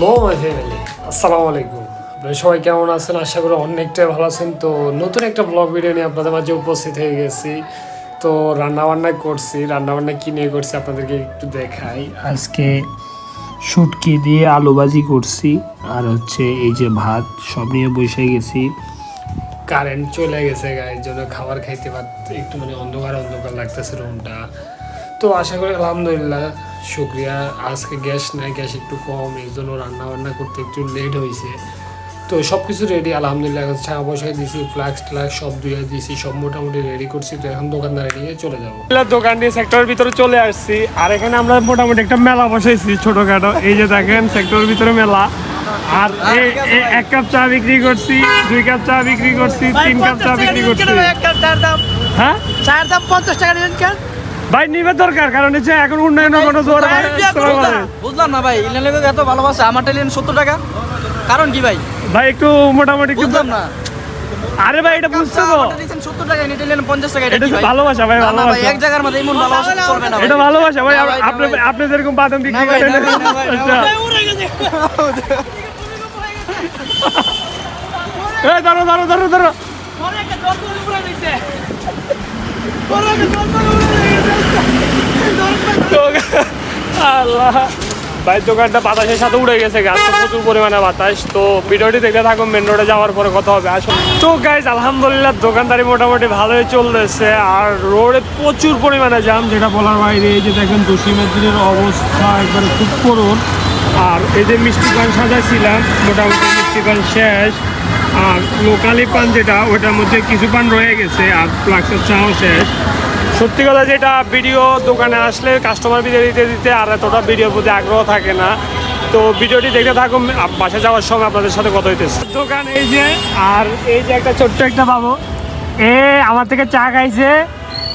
Hello my family আসসালামু আলাইকুম। আপনারা সবাই কেমন আছেন? আশা করি অনেকটাই ভালো আছেন। তো নতুন একটা ব্লগ ভিডিও নিয়ে আপনাদের মাঝে উপস্থিত হয়ে গেছি। তো রান্নাবান্না করছি। রান্না বান্না কি নিয়ে করছি আপনাদেরকে একটু দেখাই। আজকে শুটকি দিয়ে আলু ভাজি করছি। আর হচ্ছে এই যে ভাত, সব নিয়ে বসে গেছি। কারেন্ট চলে গেছে গায়ের জন্য খাবার খাইতে পারতে একটু মানে অন্ধকার অন্ধকার লাগতেছে রুমটা তো আশা করি আলহামদুলিল্লাহ শুক্রিয়া। আজকে গ্যাস নাই গ্যাস একটু কম এই জন্য রান্না বান্না করতে একটু লেট হয়েছে তো সব কিছু রেডি আলহামদুলিল্লাহ এখন চা বসাই দিয়েছি ফ্লাক্স ট্লাক্স সব ধুয়ে দিয়েছি সব মোটামুটি রেডি করছি তো এখন দোকানদারে নিয়ে চলে যাব। দোকান দিয়ে সেক্টরের ভিতরে চলে আসছি আর এখানে আমরা মোটামুটি একটা মেলা বসাইছি ছোটখাটো। এই যে দেখেন সেক্টরের ভিতরে মেলা। আর এক কাপ চা বিক্রি করছি দুই কাপ চা বিক্রি করছি তিন কাপ চা বিক্রি করছি। হ্যাঁ? চার দাম পঞ্চাশ টাকা নেবেন কেন? ভাই নিবে দরকার কারণ হচ্ছে এখন উন্নয়নের কোনো জোর। বুঝলাম না ভাই ইলেন লেগে এত ভালোবাসা আমার টেলিন সত্তর টাকা। কারণ কি ভাই? ভাই একটু মোটামুটি একটু বুঝলাম না। আরে ভাই এটা বুঝছ তো? সত্তর টাকা নিতে নিলেন পঞ্চাশ টাকা এটা ভালোবাসা ভাই ভালোবাসা। এক জায়গার মধ্যে এমন ভালোবাসা চলবে না ভাই। এটা ভালোবাসা ভাই আপনি আপনি যেরকম বাদাম বিক্রি করেন। আচ্ছা। এই ধরো ধরো ধরো ধরো। তো- আল্লাহ। ভাই, দোকানটা বাতাসের সাথে উড়ে গেছে, গাছ। প্রচুর পরিমাণে বাতাস। তো ভিডিওটি দেখতে থাকুন মেন রোডে যাওয়ার পরে কথা হবে। আসলে তো গাইজ আলহামদুলিল্লাহ, দোকানদারি মোটামুটি ভালোই চলতেছে। আর রোডে প্রচুর পরিমাণে জাম যেটা বলার বাইরে, এই যে দেখেন দশিমের অবস্থা একবারে খুব করুন আর এই যে মিষ্টি পান সাজাইছিলাম, মোটামুটি মিষ্টি পান শেষ। আর লোকালি পান যেটা, ওটার মধ্যে কিছু পান রয়ে গেছে, আর ফ্লাক্সের চাও শেষ। সত্যি কথা যেটা ভিডিও দোকানে আসলে কাস্টমার ভিডিও দিতে দিতে আর এতটা ভিডিওর প্রতি আগ্রহ থাকে না। তো ভিডিওটি দেখতে থাকুন বাসা যাওয়ার সময় আপনাদের সাথে কথা হইতেছে। দোকান এই যে, আর এই যে একটা ছোট্ট একটা পাবো এ, আমার থেকে চা খাইছে।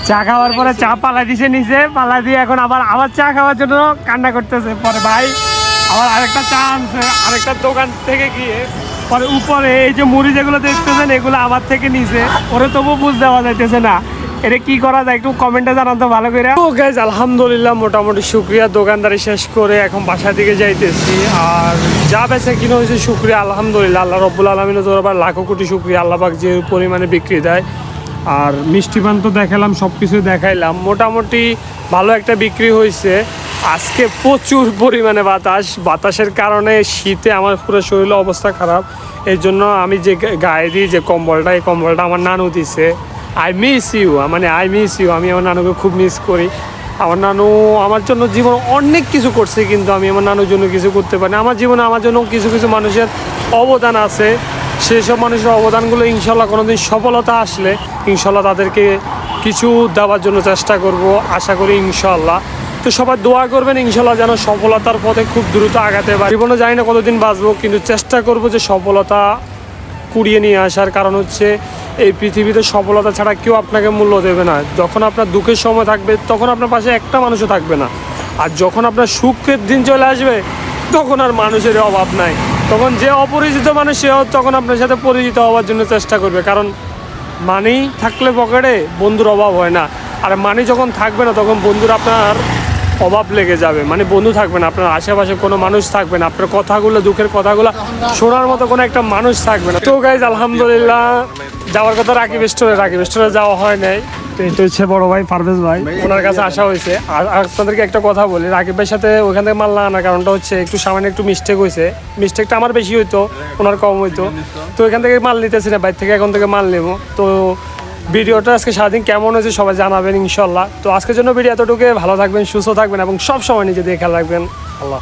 চা খাওয়ার পরে চা পালা দিছে নিচে, পালা দিয়ে এখন আবার আবার চা খাওয়ার জন্য কান্না করতেছে। পরে ভাই, আবার আরেকটা চা আনছে, আরেকটা দোকান থেকে গিয়ে পরে উপরে এই যে মুড়ি যেগুলো দেখতেছেন, এগুলো আমার থেকে নিছে। ওরে তবু বুঝ দেওয়া যাইতেছে না। এটা কি করা যায় একটু কমেন্টে জানান তো ভালো করে। তো গাইজ আলহামদুলিল্লাহ মোটামুটি শুক্রিয়া, দোকানদারি শেষ করে এখন বাসার দিকে যাইতেছি। আর যা বেচা কিনা হয়েছে শুক্রিয়া, আলহামদুলিল্লাহ, আল্লাহ রব্বুল আলমিনের দরবার লাখো কোটি শুক্রিয়া আল্লাহবাক যে পরিমাণে বিক্রি দেয়। আর মিষ্টি পান তো দেখালাম সব কিছু দেখাইলাম। মোটামুটি ভালো একটা বিক্রি হয়েছে। আজকে প্রচুর পরিমাণে বাতাস। বাতাসের কারণে শীতে আমার পুরো শরীরের অবস্থা খারাপ। এই জন্য আমি যে গায়ে দিই যে কম্বলটা, এই কম্বলটা আমার নানু দিছে। আই মিস ইউ মানে আই মিস ইউ আমি আমার নানুকে খুব মিস করি। আমার নানু আমার জন্য জীবন অনেক কিছু করছে, কিন্তু আমি আমার নানুর জন্য কিছু করতে পারি। আমার জীবনে আমার জন্য কিছু কিছু মানুষের অবদান আছে। সেই সব মানুষের অবদানগুলো ইনশাল্লাহ কোনোদিন সফলতা আসলে ইনশাল্লাহ তাদেরকে কিছু দেওয়ার জন্য চেষ্টা করব, আশা করি ইনশাল্লাহ। তো সবাই দোয়া করবেন, ইনশাল্লাহ যেন সফলতার পথে খুব দ্রুত আগাতে পারি। জীবনে জানি না কতদিন বাঁচবো, কিন্তু চেষ্টা করব যে সফলতা কুড়িয়ে নিয়ে আসার কারণ হচ্ছে এই পৃথিবীতে সফলতা ছাড়া কেউ আপনাকে মূল্য দেবে না। যখন আপনার দুঃখের সময় থাকবে, তখন আপনার পাশে একটা মানুষও থাকবে না। আর যখন আপনার সুখের দিন চলে আসবে, তখন আর মানুষের অভাব নাই। তখন যে অপরিচিত মানুষ সেও তখন আপনার সাথে পরিচিত হওয়ার জন্য চেষ্টা করবে। কারণ মানি থাকলে পকেটে বন্ধুর অভাব হয় না। আর মানি যখন থাকবে না, তখন বন্ধুর আপনার অভাব লেগে যাবে। মানে বন্ধু থাকবে না, আপনার আশেপাশে কোনো মানুষ থাকবে না, আপনার কথাগুলো, দুঃখের কথাগুলো শোনার মতো কোনো একটা মানুষ থাকবে না। তো গাইজ আলহামদুলিল্লাহ, যাওয়ার কথা রাকিব স্টোরে রাকিব স্টোরে যাওয়া হয় নাই। এটা হচ্ছে বড় ভাই পারভেজ ভাই, ওনার কাছে আসা হয়েছে। আর আপনাদেরকে একটা কথা বলি, রাকিব সাথে ওইখান থেকে মাল না কারণটা হচ্ছে একটু সামান্য একটু মিস্টেক হয়েছে। মিস্টেকটা আমার বেশি হইতো, ওনার কম হইতো। তো এখান থেকে মাল নিতেছি না, বাইর থেকে এখন থেকে মাল নেব। তো ভিডিওটা আজকে সারাদিন কেমন হয়েছে সবাই জানাবেন ইনশাল্লাহ। তো আজকের জন্য ভিডিও এতটুকু ভালো থাকবেন, সুস্থ থাকবেন এবং সব সময় নিজে দিয়ে খেয়াল রাখবেন। আল্লাহ